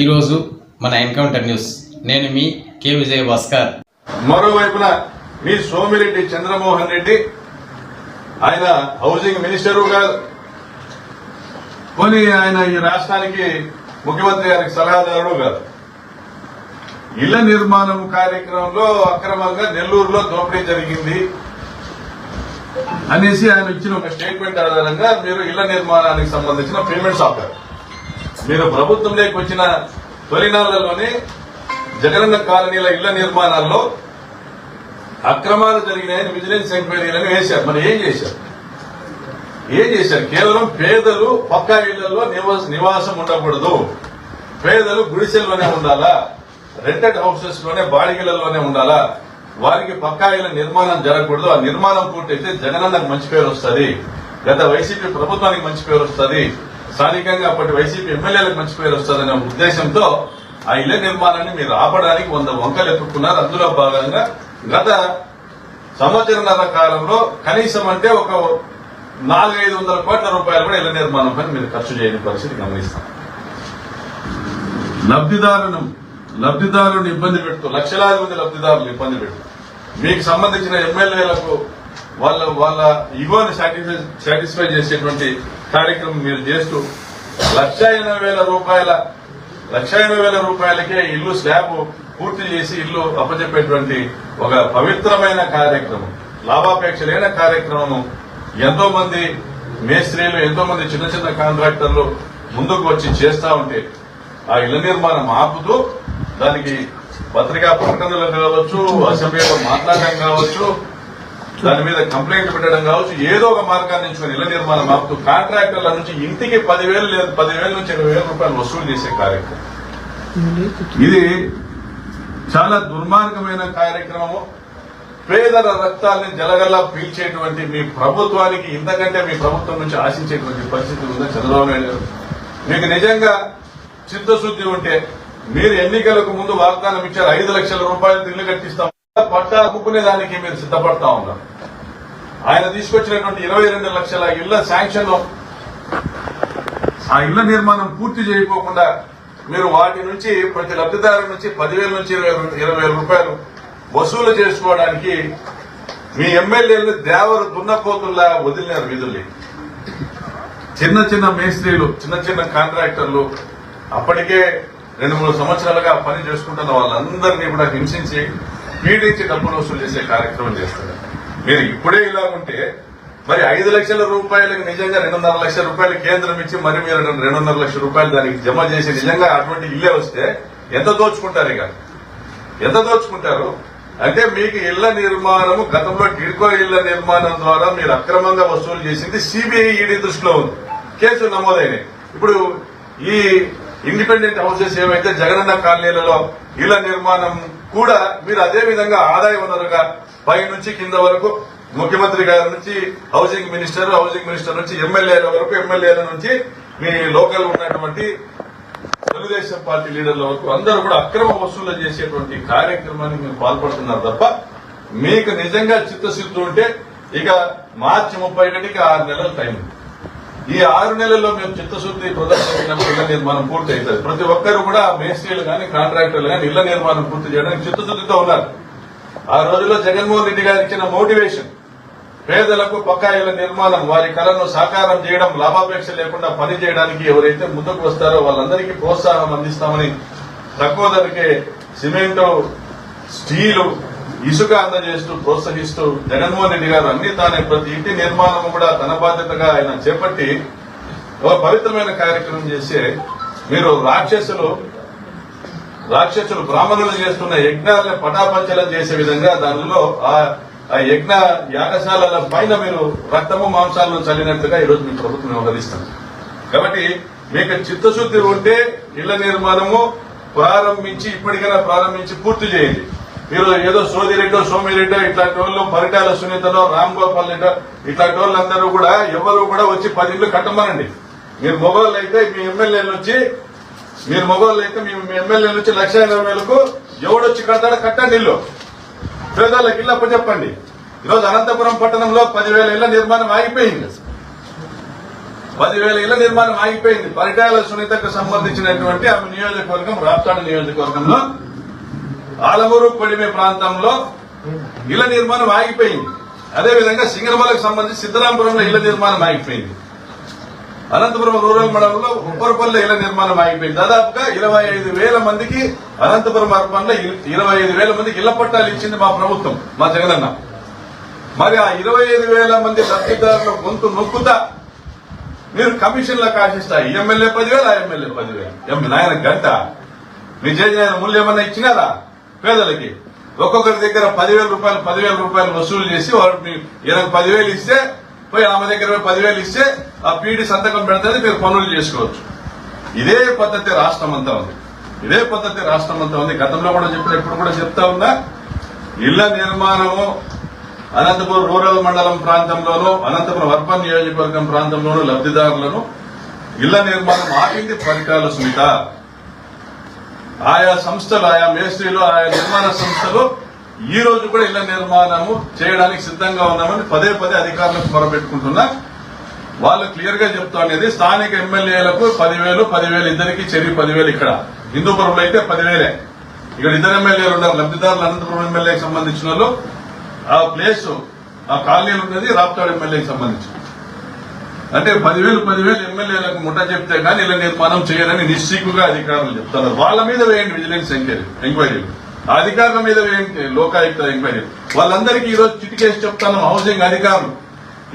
ఈరోజు మన encounter news. నేను మీ కె విజయ్ భాస్కర్ మరోవైపున మీ సోమిరెడ్డి చంద్రమోహన్ రెడ్డి ఆయన హౌసింగ్ మినిస్టర్ కొని ఆయన ఈ రాష్ట్రానికి ముఖ్యమంత్రి గారికి సలహాదారుడు కాదు ఇళ్ళ నిర్మాణం కార్యక్రమంలో అక్రమంగా నెల్లూరులో దోపిడీ జరిగింది అనేసి ఆయన ఇచ్చిన ఒక స్టేట్మెంట్ ఆధారంగా మీరు ఇళ్ళ నిర్మాణానికి సంబంధించిన పేమెంట్స్ ఆపారు. మీరు ప్రభుత్వంలోకి వచ్చిన తొలినాళ్ళలోనే జగనన్న కాలనీల ఇళ్ళ నిర్మాణాల్లో అక్రమాలు జరిగినాయని విజిలెన్స్ ఎంక్వైరీలను వేశారు. మరి ఏం చేశారు? ఏం చేశారు? కేవలం పేదలు పక్కా ఇళ్ళలో నివాస- నివాసం ఉండకూడదు. పేదలు గుడిసెల్లోనే ఉండాలా? రెంటెడ్ హౌసెస్లోనే బాడిగలలోనే ఉండాలా? వారికి పక్కా ఇళ్ళ నిర్మాణం జరగకూడదు. ఆ నిర్మాణం పూర్తయితే జగనన్నకు మంచి పేరు వస్తుంది. గత వైసీపీ ప్రభుత్వానికి మంచి పేరు వస్తుంది. స్థానికంగా అప్పటి వైసీపీ ఎమ్మెల్యేలకు మంచి పేరు వస్తుందనే ఉద్దేశంతో ఆ ఇళ్ళ నిర్మాణాన్ని మీరు ఆపడానికి వంద వంకలు ఎత్తుకున్నారు. అందులో భాగంగా గత సంవత్సరన్నర కాలంలో కనీసం అంటే ఒక నాలుగైదు వందల కోట్ల రూపాయలు కూడా ఇళ్ళ నిర్మాణం పైన మీరు ఖర్చు చేయని పరిస్థితి గమనిస్తాం. లబ్ధిదారును లబ్ధిదారుని ఇబ్బంది పెడుతూ లక్షలాది మంది లబ్ధిదారులు ఇబ్బంది పెడుతూ మీకు సంబంధించిన ఎమ్మెల్యేలకు వాళ్ళ వాళ్ళ ఇగోని సాటిస్ఫై సాటిస్ఫై చేసేటువంటి కార్యక్రమం మీరు చేస్తూ లక్ష వేల రూపాయల లక్ష వేల రూపాయలకే ఇల్లు స్లాబ్ పూర్తి చేసి ఇల్లు అప్పచెప్పేటువంటి ఒక పవిత్రమైన కార్యక్రమం లాభాపేక్ష లేని కార్యక్రమము. ఎంతో మంది మేస్త్రీలు ఎంతో మంది చిన్న చిన్న కాంట్రాక్టర్లు ముందుకు వచ్చి చేస్తా ఉంటే ఆ ఇళ్ళ నిర్మాణం ఆపుతూ దానికి పత్రికా ప్రకటనలు కావచ్చు అసెంబ్లీలో మాట్లాడడం కావచ్చు దాని మీద కంప్లైంట్ పెట్టడం కావచ్చు ఏదో ఒక మార్గాన్ని ఎంచుకొని ఇళ్ళ నిర్మాణం ఆపుతూ కాంట్రాక్టర్ల నుంచి ఇంటికి పదివేలు లేదు పదివేల నుంచి ఇరవై వేల రూపాయలు వసూలు చేసే కార్యక్రమం. ఇది చాలా దుర్మార్గమైన కార్యక్రమము. పేదల రక్తాన్ని జలగల్లా పీల్చేటువంటి మీ ప్రభుత్వానికి ఇంతకంటే మీ ప్రభుత్వం నుంచి ఆశించేటువంటి పరిస్థితి ఉందా చంద్రబాబు నాయుడు గారు? మీకు నిజంగా చిత్తశుద్ధి ఉంటే మీరు ఎన్నికలకు ముందు వాగ్దానం ఇచ్చారు ఐదు లక్షల రూపాయలు ఇల్లు కట్టిస్తాం. పట్టా అమ్ముకునే దానికి మీరు సిద్ధపడతా ఉన్నారు. ఆయన తీసుకొచ్చినటువంటి ఇరవై రెండు లక్షల ఇళ్ళ శాంక్షన్ ఆ ఇళ్ళ నిర్మాణం పూర్తి చేయకోకుండా మీరు వాటి నుంచి ప్రతి లబ్ధిదారు నుంచి పదివేల నుంచి ఇరవై ఇరవై వేల రూపాయలు వసూలు చేసుకోవడానికి మీ ఎమ్మెల్యేలు దేవరు దున్నపోతుల్లా వదిలినారు విధుల్ని. చిన్న చిన్న మేస్త్రీలు చిన్న చిన్న కాంట్రాక్టర్లు అప్పటికే రెండు మూడు సంవత్సరాలుగా పని చేసుకుంటున్న వాళ్ళందరినీ కూడా హింసించి పీడించి డబ్బులు వసూలు చేసే కార్యక్రమం చేస్తారు మీరు ఇప్పుడే ఇలా ఉంటే మరి ఐదు లక్షల రూపాయలకు నిజంగా రెండున్నర లక్షల రూపాయలు కేంద్రం ఇచ్చి మరి మీరు రెండు- రెండున్నర లక్షల రూపాయలు దానికి జమ చేసి నిజంగా అటువంటి ఇల్లే వస్తే ఎంత దోచుకుంటారు ఇక? ఎంత దోచుకుంటారు? అంటే మీకు ఇళ్ళ నిర్మాణము గతంలో టిడ్కో ఇళ్ళ నిర్మాణం ద్వారా మీరు అక్రమంగా వసూలు చేసింది సిబిఐ ఈడీ దృష్టిలో ఉంది. కేసులు నమోదైనాయి. ఇప్పుడు ఈ ఇండిపెండెంట్ హౌసెస్ ఏవైతే జగనన్న కాలనీలలో ఇళ్ళ నిర్మాణం కూడా మీరు అదే విధంగా ఆదాయ వనరుగా పై నుంచి కింద వరకు ముఖ్యమంత్రి గారి నుంచి హౌసింగ్ మినిస్టర్ హౌసింగ్ మినిస్టర్ నుంచి ఎమ్మెల్యేల వరకు ఎమ్మెల్యేల నుంచి మీ లోకల్ ఉన్నటువంటి తెలుగుదేశం పార్టీ లీడర్ల వరకు అందరూ కూడా అక్రమ వసూలు చేసేటువంటి కార్యక్రమానికి మీరు పాల్పడుతున్నారు తప్ప మీకు నిజంగా చిత్తశుద్ధి ఉంటే ఇక మార్చి ముప్పై ఒకటికి ఆరు నెలల టైం ఉంది. ఈ ఆరు నెలల్లో మేము చిత్తశుద్ధి ప్రదర్శించినప్పుడు ఇళ్ళ నిర్మాణం పూర్తి అవుతుంది ప్రతి ఒక్కరు కూడా మేస్త్రీలు కానీ కాంట్రాక్టర్లు కానీ ఇళ్ళ నిర్మాణం పూర్తి చేయడానికి చిత్తశుద్ధితో ఉన్నారు. ఆ రోజుల్లో జగన్మోహన్ రెడ్డి గారు ఇచ్చిన మోటివేషన్ పేదలకు పక్కా ఇళ్ళ నిర్మాణం వారి కళను సాకారం చేయడం లాభాపేక్ష లేకుండా పని చేయడానికి ఎవరైతే ముందుకు వస్తారో వాళ్ళందరికీ ప్రోత్సాహం అందిస్తామని తక్కువ ధరకే సిమెంటు స్టీలు ఇసుక అందజేస్తూ ప్రోత్సహిస్తూ జగన్మోహన్ రెడ్డి గారు అన్ని తానే ప్రతి ఇంటి నిర్మాణం కూడా తన బాధ్యతగా ఆయన చేపట్టి ఒక పవిత్రమైన కార్యక్రమం చేసే మీరు రాక్షసులు రాక్షసులు బ్రాహ్మణులు చేస్తున్న యజ్ఞాలను పటాపంచలం చేసే విధంగా దానిలో ఆ ఆ యజ్ఞ యాగశాలల పైన మీరు రక్తము మాంసాలను చల్లినట్టుగా ఈరోజు మీ ప్రభుత్వం వ్యవహరిస్తుంది. కాబట్టి మీకు చిత్తశుద్ధి ఉంటే ఇళ్ళ నిర్మాణము ప్రారంభించి ఇప్పటికైనా ప్రారంభించి పూర్తి చేయండి. మీరు ఏదో సోదిరెడ్డో సోమిరెడ్డో ఇట్లాంటి వాళ్ళు పరిటాల సునీతలో రామ్ గోపాల్ రెడ్డో ఇట్లాంటి వాళ్ళందరూ కూడా ఎవరు కూడా వచ్చి పది ఇళ్ళు కట్టమనండి. మీరు మొగోళ్ళు అయితే మీ ఎమ్మెల్యేలు వచ్చి మీరు మగవాళ్ళు అయితే మీ ఎమ్మెల్యే నుంచి లక్ష ఎనభై వేలకు ఎవడొచ్చి కడతాడో కట్టండి ఇల్లు. పేదోళ్ళకి ఇల్లు అప్పచెప్పండి ఈరోజు అనంతపురం పట్టణంలో పదివేల ఇళ్ళ నిర్మాణం ఆగిపోయింది. పదివేల ఇళ్ళ నిర్మాణం ఆగిపోయింది. పరిటాల సునీతకు సంబంధించినటువంటి ఆమె నియోజకవర్గం రాప్తాడు నియోజకవర్గంలో ఆలమూరు కొడిమే ప్రాంతంలో ఇళ్ళ నిర్మాణం ఆగిపోయింది. అదేవిధంగా సింగరమలకు సంబంధించి సిద్ధరాంపురంలో ఇళ్ళ నిర్మాణం ఆగిపోయింది. అనంతపురం రూరల్ మండలంలో ఉప్పరపల్లి ఇళ్ళ నిర్మాణం ఆగిపోయింది. దాదాపుగా ఇరవై ఐదు వేల మందికి అనంతపురం అర్పణలో ఇరవై ఐదు వేల మందికి ఇళ్ళ పట్టాలు ఇచ్చింది మా ప్రభుత్వం మా జగనన్న. మరి ఆ ఇరవై ఐదు వేల మంది లబ్ధిదారుల గొంతు నొక్కుతా మీరు కమిషన్లకు ఆశిస్తా ఈ ఎమ్మెల్యే పదివేలు ఆ ఎమ్మెల్యే పదివేలు. ఎమ్మెల్యే నాయన గంట? మీ చేసిన మూల్యం ఏమన్నా ఇచ్చినారా? పేదలకి. ఒక్కొక్కరి దగ్గర పదివేల రూపాయలు పదివేల రూపాయలు వసూలు చేసి వాడు మీ ఈయనకు పదివేలు ఇస్తే పోయి ఆమె దగ్గర పదివేలు ఇస్తే ఆ పీడి సంతకం పెడితే మీరు పనులు చేసుకోవచ్చు. ఇదే పద్ధతి రాష్ట్రం అంతా ఉంది. ఇదే పద్ధతి రాష్ట్రం అంతా ఉంది. గతంలో కూడా చెప్పిన ఇప్పుడు కూడా చెప్తా ఉన్నా ఇళ్ళ నిర్మాణము అనంతపురం రూరల్ మండలం ప్రాంతంలోనూ అనంతపురం అర్బన్ నియోజకవర్గం ప్రాంతంలోను లబ్ధిదారులను ఇళ్ళ నిర్మాణం ఆపింది పరికరాల సుమిత. ఆయా సంస్థలు ఆయా మేస్త్రీలు ఆయా నిర్మాణ సంస్థలు ఈ రోజు కూడా ఇళ్ళ నిర్మాణము చేయడానికి సిద్ధంగా ఉన్నామని పదే పదే అధికారులకు మొరబెట్టుకుంటున్నా వాళ్ళు క్లియర్గా చెప్తా అనేది స్థానిక ఎమ్మెల్యేలకు పదివేలు పదివేలు ఇద్దరికి చెరి పదివేలు ఇక్కడ. హిందూపురంలో అయితే పదివేలే. ఇక్కడ ఇద్దరు ఎమ్మెల్యేలు ఉన్నారు లబ్దిదారులు అనంతపురం ఎమ్మెల్యేకి సంబంధించిన వాళ్ళు. ఆ ప్లేస్ ఆ కాలనీలు ఉన్నది రాప్తాడు ఎమ్మెల్యేకి సంబంధించి అంటే పదివేలు పదివేలు ఎమ్మెల్యేలకు ముఠ చెప్తే కానీ ఇలా నిర్మాణం చేయరని నిశ్చిక్కుగా అధికారులు చెప్తున్నారు. వాళ్ళ మీద వేయండి విజిలెన్స్ ఎంక్వైరీ ఎంక్వైరీలు అధికారుల మీద వేయండి లోకాయుక్త ఎంక్వైరీలు వాళ్ళందరికీ ఈరోజు చిటికేసి చెప్తాను హౌసింగ్ అధికారులు.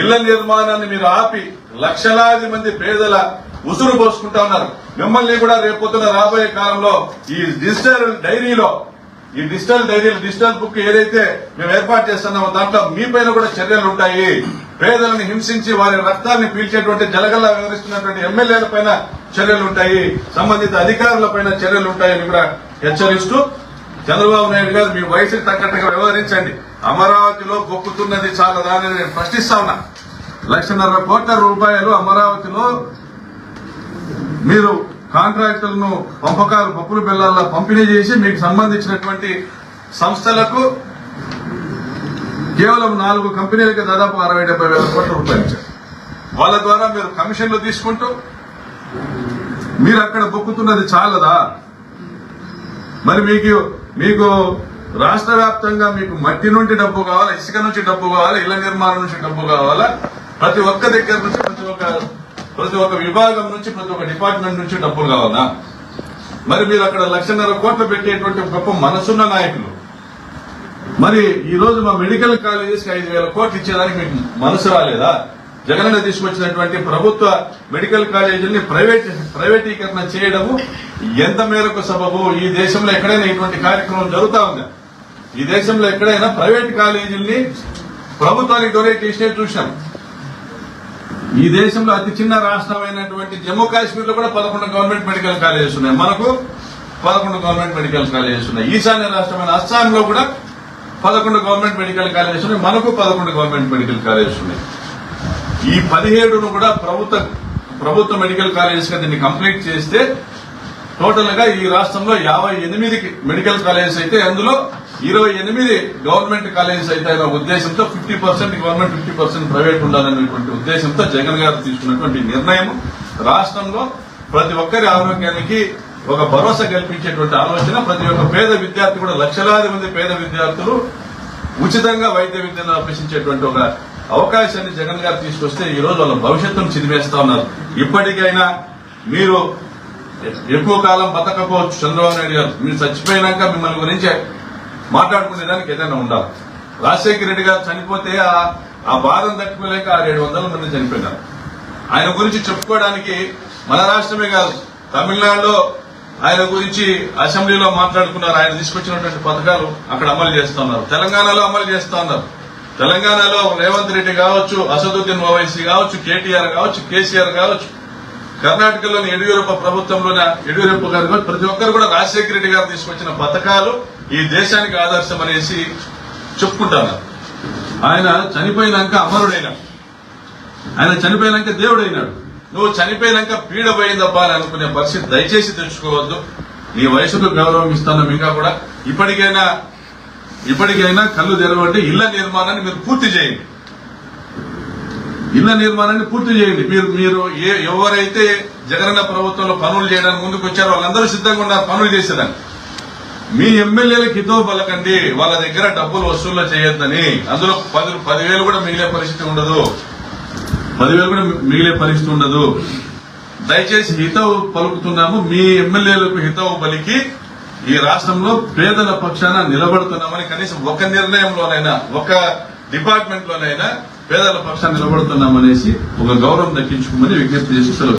ఇళ్ళ నిర్మాణాన్ని మీరు ఆపి లక్షలాది మంది పేదల ఉసురు పోసుకుంటా ఉన్నారు. మిమ్మల్ని కూడా రేపొద్దున రాబోయే కాలంలో ఈ డిజిటల్ డైరీలో ఈ డిజిటల్ డైరీలు డిజిటల్ బుక్ ఏదైతే మేము ఏర్పాటు చేస్తున్నామో దాంట్లో మీ పైన కూడా చర్యలు ఉంటాయి. పేదలను హింసించి వారి రక్తాన్ని పీల్చేటువంటి జలగల్లా వ్యవహరిస్తున్నటువంటి ఎమ్మెల్యేల పైన చర్యలు ఉంటాయి సంబంధిత అధికారుల పైన చర్యలు ఉంటాయని కూడా హెచ్చరిస్తూ చంద్రబాబు నాయుడు గారు మీ వయసుకి తగ్గట్టుగా వ్యవహరించండి. అమరావతిలో గొక్కుతున్నది చాలా దాన్ని నేను ప్రశ్నిస్తా ఉన్నా. లక్షన్నర కోట్ల రూపాయలు అమరావతిలో మీరు కాంట్రాక్టులను పంపకాలు పప్పులు బిల్లాల్లో పంపిణీ చేసి మీకు సంబంధించినటువంటి సంస్థలకు కేవలం నాలుగు కంపెనీలకి దాదాపు అరవై డెబ్బై వేల కోట్ల రూపాయలు ఇచ్చారు. వాళ్ళ ద్వారా మీరు కమిషన్లు తీసుకుంటూ మీరు అక్కడ బొక్కుతున్నది చాలదా? మరి మీకు మీకు రాష్ట్ర వ్యాప్తంగా మీకు మట్టి నుండి డబ్బు కావాలా ఇసుక నుంచి డబ్బు కావాలా ఇళ్ళ నిర్మాణం నుంచి డబ్బు కావాలా? ప్రతి ఒక్క దగ్గర నుంచి ప్రతి ఒక్క ప్రతి ఒక్క విభాగం నుంచి ప్రతి ఒక్క డిపార్ట్మెంట్ నుంచి డబ్బులు కావాలా? మరి మీరు అక్కడ లక్షన్నర కోట్లు పెట్టేటువంటి గొప్ప మనసున్న నాయకులు. మరి ఈ రోజు మా మెడికల్ కాలేజెస్కి ఐదు వేల కోట్లు ఇచ్చేదానికి మీకు మనసు రాలేదా? జగనన్న తీసుకొచ్చినటువంటి ప్రభుత్వ మెడికల్ కాలేజీని ప్రైవేట్ ప్రైవేటీకరణ చేయడము ఎంత మేరకు సబబు? ఈ దేశంలో ఎక్కడైనా ఇటువంటి కార్యక్రమం జరుగుతా ఉందా? ఈ దేశంలో ఎక్కడైనా ప్రైవేట్ కాలేజీల్ని ప్రభుత్వానికి డొనేట్ చేసినట్టు చూశాం ఈ దేశంలో అతి చిన్న రాష్ట్రమైనటువంటి జమ్మూ కాశ్మీర్లో కూడా పదకొండు గవర్నమెంట్ మెడికల్ కాలేజెస్ ఉన్నాయి. మనకు పదకొండు గవర్నమెంట్ మెడికల్ కాలేజెస్ ఉన్నాయి. ఈశాన్య రాష్ట్రమైన అస్సాం లో కూడా పదకొండు గవర్నమెంట్ మెడికల్ కాలేజెస్ ఉన్నాయి. మనకు పదకొండు గవర్నమెంట్ మెడికల్ కాలేజెస్ ఉన్నాయి. ఈ పదిహేడును కూడా ప్రభుత్వ ప్రభుత్వ మెడికల్ కాలేజెస్గా దీన్ని కంప్లీట్ చేస్తే టోటల్గా ఈ రాష్ట్రంలో యాభై ఎనిమిది మెడికల్ కాలేజెస్ అయితే అందులో ఇరవై ఎనిమిది గవర్నమెంట్ కాలేజెస్ అయితే అనే ఉద్దేశంతో fifty percent government fifty percent private ఉండాలనేటువంటి ఉద్దేశంతో జగన్ గారు తీసుకున్నటువంటి నిర్ణయం రాష్ట్రంలో ప్రతి ఒక్కరి ఆరోగ్యానికి ఒక భరోసా కల్పించేటువంటి ఆలోచన. ప్రతి ఒక్క పేద విద్యార్థి కూడా లక్షలాది మంది పేద విద్యార్థులు ఉచితంగా వైద్య విద్యను అభ్యసించేటువంటి ఒక అవకాశాన్ని జగన్ గారు తీసుకొస్తే ఈ రోజు వాళ్ళ భవిష్యత్తును చిదివేస్తా ఉన్నారు. ఇప్పటికైనా మీరు ఎక్కువ కాలం బతకపోవచ్చు చంద్రబాబు నాయుడు గారు. మీరు చచ్చిపోయినాక మిమ్మల్ని గురించి మాట్లాడుకునేదానికి ఏదైనా ఉండాలి. రాజశేఖర రెడ్డి గారు చనిపోతే ఆ- ఆ బాధను తట్టుకోలేక ఏడు వందల మంది చనిపోయినారు. ఆయన గురించి చెప్పుకోవడానికి మన రాష్ట్రమే కాదు తమిళనాడులో ఆయన గురించి అసెంబ్లీలో మాట్లాడుకున్నారు. ఆయన తీసుకొచ్చినటువంటి పథకాలు అక్కడ అమలు చేస్తున్నారు. తెలంగాణలో అమలు చేస్తా ఉన్నారు తెలంగాణలో రేవంత్ రెడ్డి కావచ్చు అసదుద్దీన్ ఓవైసీ కావచ్చు కేటీఆర్ కావచ్చు కేసీఆర్ కావచ్చు కర్ణాటకలోని యడియూరప్ప ప్రభుత్వంలోని యడియూరప్ప గారు ప్రతి ఒక్కరు కూడా రాజశేఖర రెడ్డి గారు తీసుకొచ్చిన పథకాలు ఈ దేశానికి ఆదర్శం అనేసి చెప్పుకుంటారు ఆయన చనిపోయినాక అమరుడైన ఆయన చనిపోయినాక దేవుడైనాడు. నువ్వు చనిపోయినాక పీడ పోయిందబ్బా అని అనుకునే పరిస్థితి దయచేసి తెచ్చుకోవద్దు. నీ వయసుకు గౌరవం ఇస్తాను ఇంకా కూడా. ఇప్పటికైనా ఇప్పటికైనా కళ్ళు తెరవండి ఇళ్ళ నిర్మాణాన్ని మీరు పూర్తి చేయండి. ఇళ్ళ నిర్మాణాన్ని పూర్తి చేయండి. మీరు మీరు ఏ ఎవరైతే జగనన్న ప్రభుత్వంలో పనులు చేయడానికి ముందుకు వచ్చారో వాళ్ళందరూ సిద్ధంగా ఉన్నారు పనులు చేసేదానికి. మీ ఎమ్మెల్యేలకు హితవు పలకండి. వాళ్ళ దగ్గర డబ్బులు వసూలు చేయొద్దని. అందులో పది పదివేలు కూడా మిగిలే పరిస్థితి ఉండదు. పదివేలు కూడా మిగిలే పరిస్థితి ఉండదు. దయచేసి హితవు పలుకుతున్నాము. మీ ఎమ్మెల్యేలకు హితవు పలికి ఈ రాష్ట్రంలో పేదల పక్షాన నిలబడుతున్నామని కనీసం ఒక నిర్ణయంలోనైనా ఒక డిపార్ట్మెంట్ లోనైనా పేదల పక్షాన నిలబడుతున్నామనేసి ఒక గౌరవం దక్కించుకోమని విజ్ఞప్తి చేసి